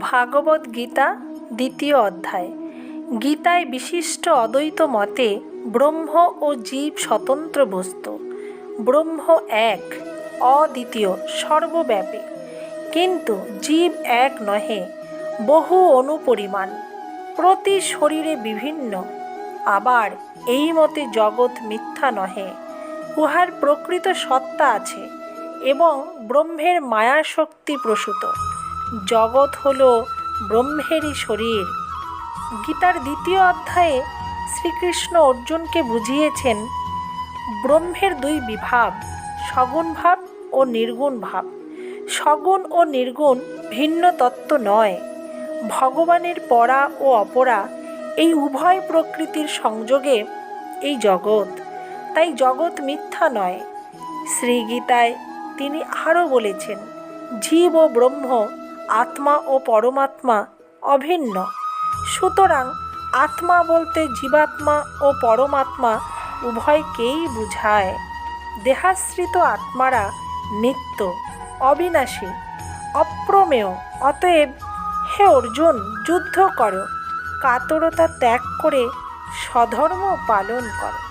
ভাগবত গীতা দ্বিতীয় অধ্যায়। গীতায় বিশিষ্ট অদ্বৈত মতে ব্রহ্ম ও জীব স্বতন্ত্র বস্তু। ব্রহ্ম এক, অদ্বিতীয়, সর্বব্যাপী। কিন্তু জীব এক নহে, বহু অনুপরিমাণ। প্রতি শরীরে বিভিন্ন। আবার এই মতে জগৎ মিথ্যা নহে, উহার প্রকৃত সত্তা আছে এবং ব্রহ্মের মায়া শক্তি প্রসূত। জগৎ হল ব্রহ্মেরই শরীর। গীতার দ্বিতীয় অধ্যায়ে শ্রীকৃষ্ণ অর্জুনকে বুঝিয়েছেন, ব্রহ্মের দুই বিভাগ, সগুণ ভাব ও নির্গুণ ভাব। সগুণ ও নির্গুণ ভিন্ন তত্ত্ব নয়। ভগবানের পরা ও অপরা এই উভয় প্রকৃতির সংযোগে এই জগৎ। তাই জগৎ মিথ্যা নয়। শ্রীগীতায় তিনি আরও বলেছেন, জীব ও ব্রহ্ম আত্মা ও পরমাত্মা অভিন্ন। সুতরাং আত্মা বলতে জীবাত্মা ও পরমাত্মা উভয়কেই বুঝায়। দেহাশ্রিত আত্মারা নিত্য, অবিনাশী, অপ্রমেয়, অতএব হে অর্জুন, যুদ্ধ করো, কাতরতা ত্যাগ করে স্বধর্ম পালন করো।